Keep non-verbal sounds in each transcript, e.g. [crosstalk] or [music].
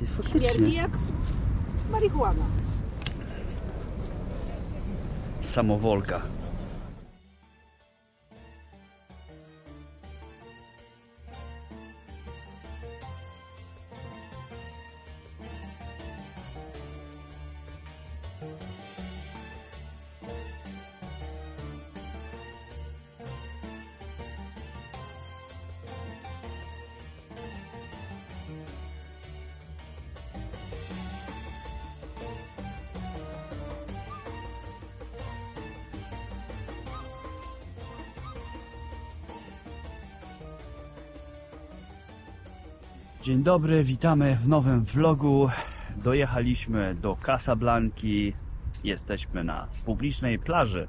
Ty, faktycznie. Śmierdzi jak marihuana. Samowolka. Dzień dobry, witamy w nowym vlogu. Dojechaliśmy do Casablanki. Jesteśmy na publicznej plaży.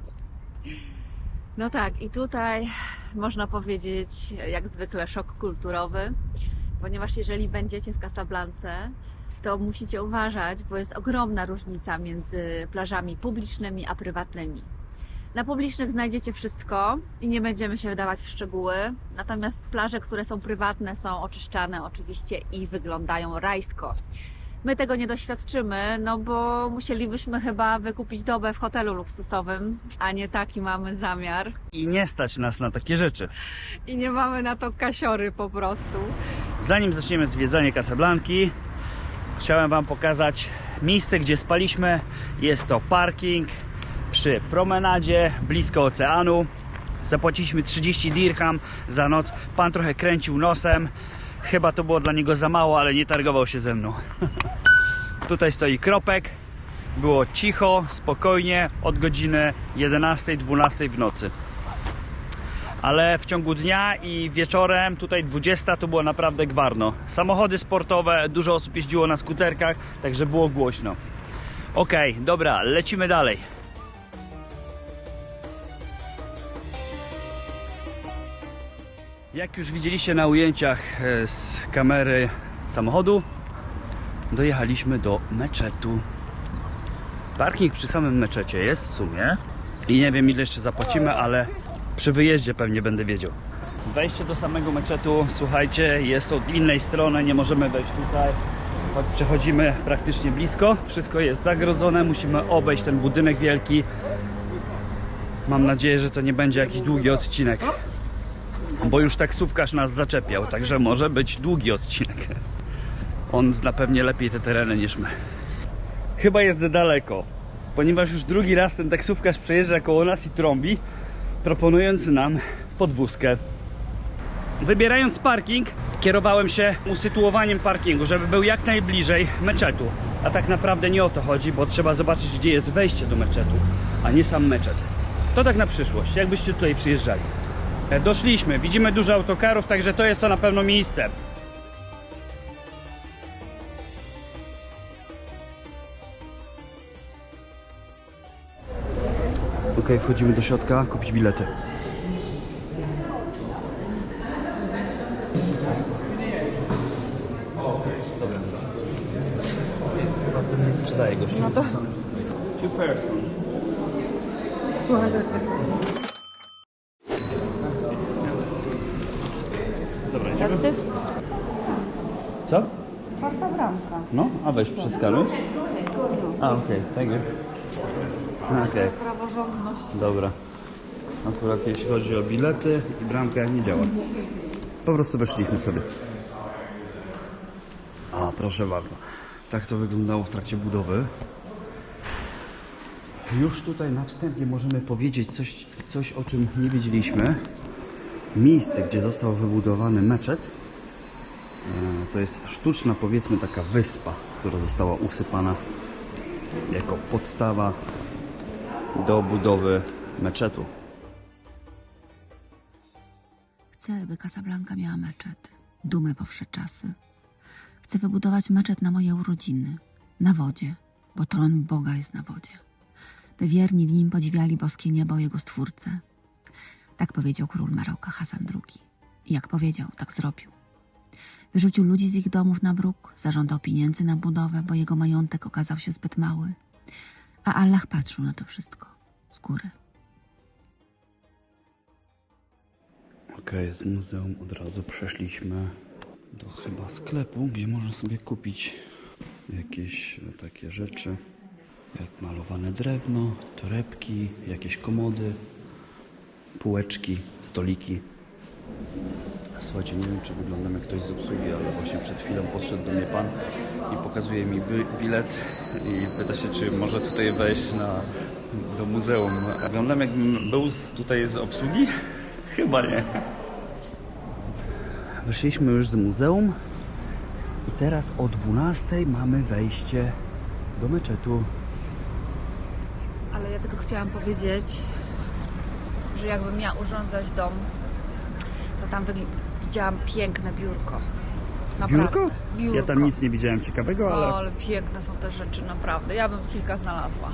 No tak, i tutaj można powiedzieć, jak zwykle, szok kulturowy, ponieważ jeżeli będziecie w Casablance, to musicie uważać, bo jest ogromna różnica między plażami publicznymi a prywatnymi. Na publicznych znajdziecie wszystko i nie będziemy się wdawać w szczegóły, natomiast plaże, które są prywatne, są oczyszczane oczywiście i wyglądają rajsko. My tego nie doświadczymy, no bo musielibyśmy chyba wykupić dobę w hotelu luksusowym, a nie taki mamy zamiar. I nie stać nas na takie rzeczy. I nie mamy na to kasiory po prostu. Zanim zaczniemy zwiedzanie Casablanki, chciałem Wam pokazać miejsce, gdzie spaliśmy. Jest to parking przy promenadzie blisko oceanu. Zapłaciliśmy 30 dirham za noc. Pan trochę kręcił nosem. Chyba to było dla niego za mało, ale nie targował się ze mną. [laughs] Tutaj stoi kropek. Było cicho, spokojnie od godziny 11-12 w nocy ale w ciągu dnia i wieczorem, tutaj 20, to było naprawdę gwarno. Samochody sportowe, dużo osób jeździło na skuterkach, także było głośno. Okej, dobra, lecimy dalej. Jak już widzieliście na ujęciach e, z kamery samochodu, dojechaliśmy do meczetu. Parking przy samym meczecie jest w sumie. I nie wiem ile jeszcze zapłacimy, ale przy wyjeździe pewnie będę wiedział. Wejście do samego meczetu, słuchajcie, jest od innej strony, nie możemy wejść tutaj. Choć przechodzimy praktycznie blisko, wszystko jest zagrodzone, musimy obejść ten budynek wielki. Mam nadzieję, że to nie będzie jakiś długi odcinek. Bo już taksówkarz nas zaczepiał, także może być długi odcinek. On zna pewnie lepiej te tereny niż my. Chyba jest daleko, ponieważ już drugi raz ten taksówkarz przejeżdża koło nas i trąbi, proponując nam podwózkę. Wybierając parking, kierowałem się usytuowaniem parkingu, żeby był jak najbliżej meczetu. A tak naprawdę nie o to chodzi, bo trzeba zobaczyć, gdzie jest wejście do meczetu, a nie sam meczet. To tak na przyszłość, jakbyście tutaj przyjeżdżali. E, Doszliśmy, widzimy dużo autokarów, także to jest to na pewno miejsce. Ok, wchodzimy do środka, kupić bilety. Chyba to nie sprzedaje gościu. No to Two person. 260. It? Co? Czwarta bramka. No, a weź przeskanuj. A, okej, tak jest. Okej, Praworządność. dobra. Akurat jeśli chodzi o bilety i bramka nie działa. Po prostu weszliśmy sobie. A, proszę bardzo. Tak to wyglądało w trakcie budowy. Już tutaj na wstępie możemy powiedzieć coś, coś o czym nie wiedzieliśmy. Miejsce, gdzie został wybudowany meczet, e, to jest sztuczna, powiedzmy, taka wyspa, która została usypana jako podstawa do budowy meczetu. Chcę, by Casablanca miała meczet, dumy po wsze czasy. Chcę wybudować meczet na moje urodziny, na wodzie, bo tron Boga jest na wodzie. By wierni w nim podziwiali boskie niebo jego stwórcę. Tak powiedział król Maroka Hasan II. I jak powiedział, tak zrobił. Wyrzucił ludzi z ich domów na bruk, zażądał pieniędzy na budowę, bo jego majątek okazał się zbyt mały. A Allah patrzył na to wszystko z góry. Okej, z muzeum od razu przeszliśmy do chyba sklepu, gdzie można sobie kupić Jakieś takie rzeczy, jak malowane drewno, torebki, jakieś komody, półeczki, stoliki. Słuchajcie, nie wiem czy wyglądam jak ktoś z obsługi, ale właśnie przed chwilą podszedł do mnie pan i pokazuje mi bi- bilet i pyta się, czy może tutaj wejść na, do muzeum. Wyglądam jakbym był z, tutaj z obsługi? [laughs] Chyba nie. Wyszliśmy już z muzeum i teraz o 12 mamy wejście do meczetu. Ale ja tylko chciałam powiedzieć, że jakbym miała urządzać dom, to tam widziałam piękne biurko. Naprawdę. Biurko? Biurko. Ja tam nic nie widziałem ciekawego, O, ale ale piękne są te rzeczy, naprawdę. Ja bym kilka znalazła.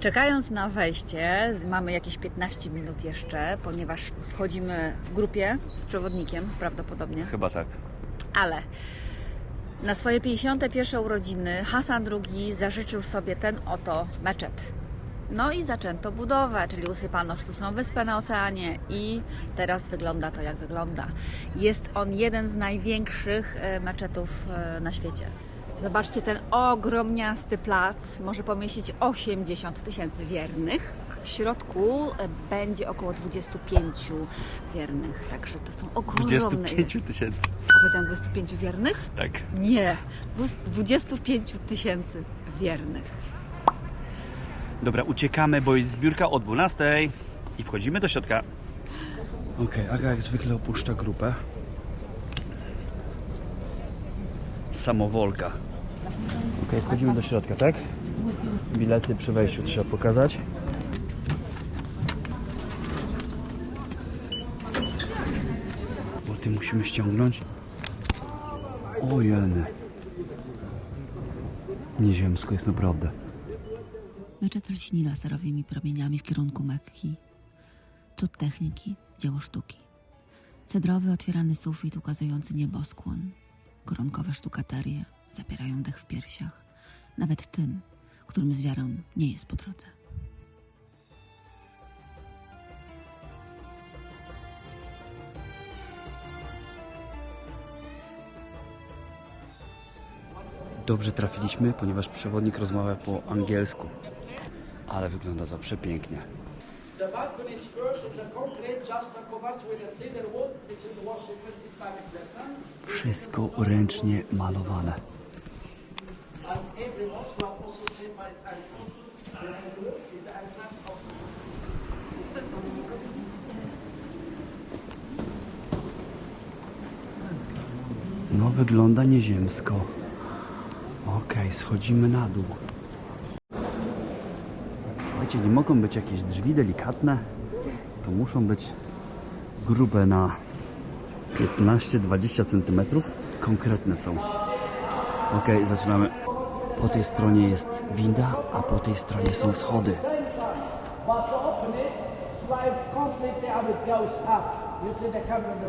Czekając na wejście, mamy jakieś 15 minut jeszcze, ponieważ wchodzimy w grupie z przewodnikiem prawdopodobnie. chyba tak. Ale na swoje 51 urodziny Hasan II zażyczył sobie ten oto meczet. No i zaczęto budowę, czyli usypano sztuczną wyspę na oceanie i teraz wygląda to jak wygląda. Jest on jeden z największych e, meczetów e, na świecie. Zobaczcie ten ogromniasty plac, może pomieścić 80 tysięcy wiernych. W środku e, będzie około 25 wiernych, także to są ogromne. tysięcy. A powiedziałam 25 wiernych? Tak. Nie, dwus- 25 tysięcy wiernych. Dobra, uciekamy, bo jest zbiórka o 12 i wchodzimy do środka. Okej, Aga jak zwykle opuszcza grupę. Samowolka. Okej, wchodzimy do środka, tak? Bilety przy wejściu trzeba pokazać. Bo ty musimy ściągnąć. O jeny. Nieziemsko jest naprawdę. Meczet lśni laserowymi promieniami w kierunku Mekki. Cud techniki, dzieło sztuki. Cedrowy otwierany sufit ukazujący nieboskłon. Koronkowe sztukaterie zapierają dech w piersiach. Nawet tym, którym z wiarą nie jest po drodze. Dobrze trafiliśmy, ponieważ przewodnik rozmawia po angielsku. Ale wygląda to przepięknie. The balcony is first, it's a concrete just covered with a cedar wood, which is worshipped in Islamic lesson. Wszystko ręcznie malowane. And every mosque will have also separate entrance. The is the entrance of No, wygląda nieziemsko. Okej, schodzimy na dół. Słuchajcie, nie mogą być jakieś drzwi delikatne. To muszą być grube na 15-20 cm. Konkretne są. Okej, zaczynamy. Po tej stronie jest winda, a po tej stronie są schody.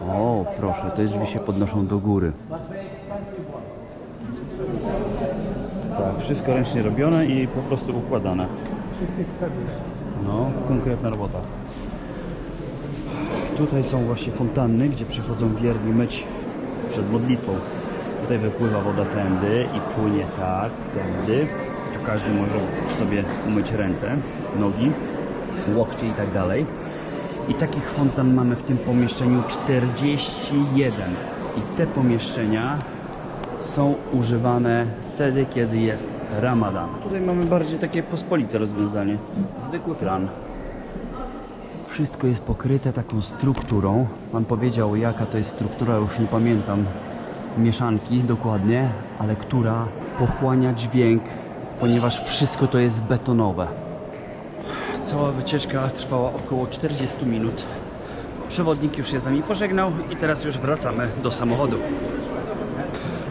O, proszę, te drzwi się podnoszą do góry. Tak, wszystko ręcznie robione i po prostu układane. No, konkretna robota. Tutaj są właśnie fontanny, gdzie przychodzą wierni myć przed modlitwą. Tutaj wypływa woda tędy i płynie tak, tędy. Tu każdy może sobie umyć ręce, nogi, łokcie i tak dalej. I takich fontan mamy w tym pomieszczeniu 41. I te pomieszczenia są używane wtedy, kiedy jest ramadan. Tutaj mamy bardziej takie pospolite rozwiązanie. Zwykły kran. Wszystko jest pokryte taką strukturą. Pan powiedział, jaka to jest struktura, już nie pamiętam mieszanki dokładnie, ale która pochłania dźwięk, ponieważ wszystko to jest betonowe. Cała wycieczka trwała około 40 minut. Przewodnik już się z nami pożegnał i teraz już wracamy do samochodu.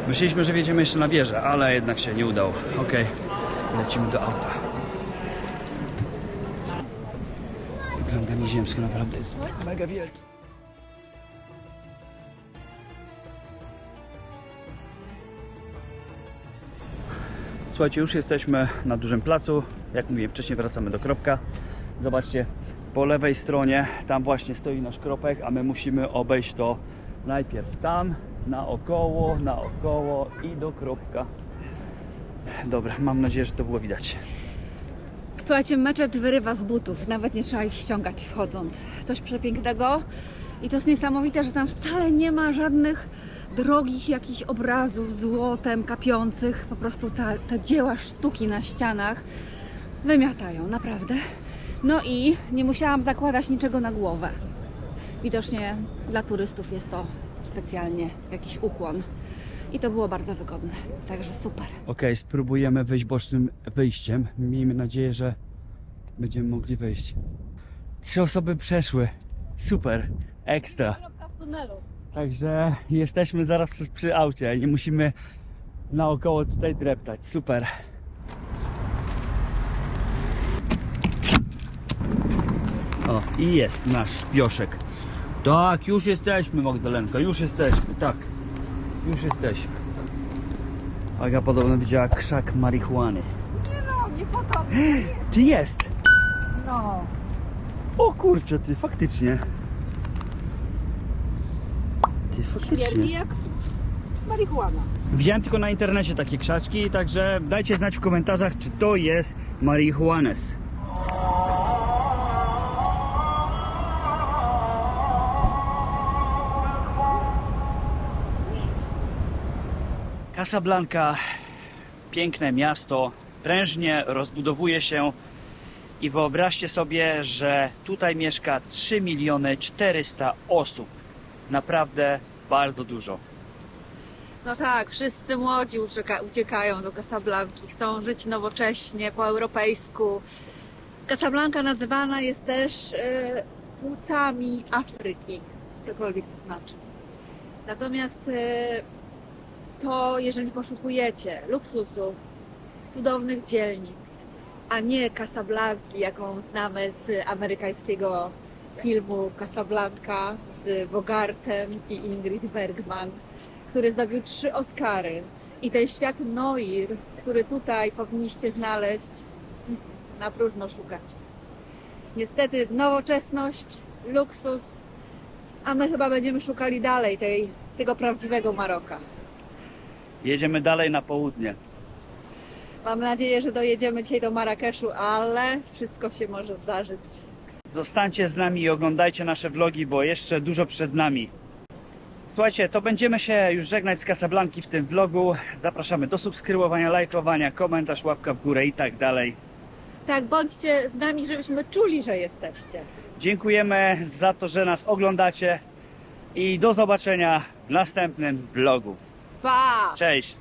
Myśleliśmy, że wjedziemy jeszcze na wieżę, ale jednak się nie udało. Okej, lecimy do auta. Wygląda nieziemsko, naprawdę jest mega wielki. Słuchajcie, już jesteśmy na dużym placu. Jak mówiłem wcześniej, wracamy do kropka. Zobaczcie, po lewej stronie tam właśnie stoi nasz kropek, a my musimy obejść to najpierw tam naokoło, naokoło i do kropka. Dobra, mam nadzieję, że to było widać. Słuchajcie, meczet wyrywa z butów, nawet nie trzeba ich ściągać wchodząc. Coś przepięknego i to jest niesamowite, że tam wcale nie ma żadnych drogich jakichś obrazów złotem kapiących. Po prostu ta, te dzieła sztuki na ścianach wymiatają, naprawdę. No i nie musiałam zakładać niczego na głowę. Widocznie dla turystów jest to specjalnie jakiś ukłon. I to było bardzo wygodne, także super. Ok, spróbujemy wyjść bocznym wyjściem. Miejmy nadzieję, że będziemy mogli wyjść. Trzy osoby przeszły. Super, ekstra. Kropka w tunelu. Także jesteśmy zaraz przy aucie. Nie musimy naokoło tutaj dreptać. Super. O, i jest nasz pioszek. Tak, już jesteśmy, Magdalenka, już jesteśmy, tak. Już jesteśmy. Aga podobno widziała krzak marihuany. Nie no, nie po to. Ty jest! No. O kurczę, ty faktycznie. Ty faktycznie. Śmierdzi jak marihuana. Widziałem tylko na internecie takie krzaczki, także dajcie znać w komentarzach, czy to jest marihuanes. Casablanca, piękne miasto, prężnie rozbudowuje się i wyobraźcie sobie, że tutaj mieszka 3 miliony 400 osób. Naprawdę bardzo dużo. No tak, wszyscy młodzi ucieka, uciekają do Casablanki, chcą żyć nowocześnie, po europejsku. Casablanca nazywana jest też e, płucami Afryki, cokolwiek to znaczy. Natomiast e, to, jeżeli poszukujecie luksusów, cudownych dzielnic, a nie Casablanki, jaką znamy z amerykańskiego filmu Casablanca z Bogartem i Ingrid Bergman, który zdobył trzy Oscary. I ten świat Noir, który tutaj powinniście znaleźć, na próżno szukać. Niestety nowoczesność, luksus, a my chyba będziemy szukali dalej tej, tego prawdziwego Maroka. Jedziemy dalej na południe. Mam nadzieję, że dojedziemy dzisiaj do Marrakeszu, ale wszystko się może zdarzyć. Zostańcie z nami i oglądajcie nasze vlogi, bo jeszcze dużo przed nami. Słuchajcie, to będziemy się już żegnać z Casablanki w tym vlogu. Zapraszamy do subskrybowania, lajkowania, komentarz, łapka w górę i tak dalej. Tak, bądźcie z nami, żebyśmy czuli, że jesteście. Dziękujemy za to, że nas oglądacie i do zobaczenia w następnym vlogu. Pa! Cześć!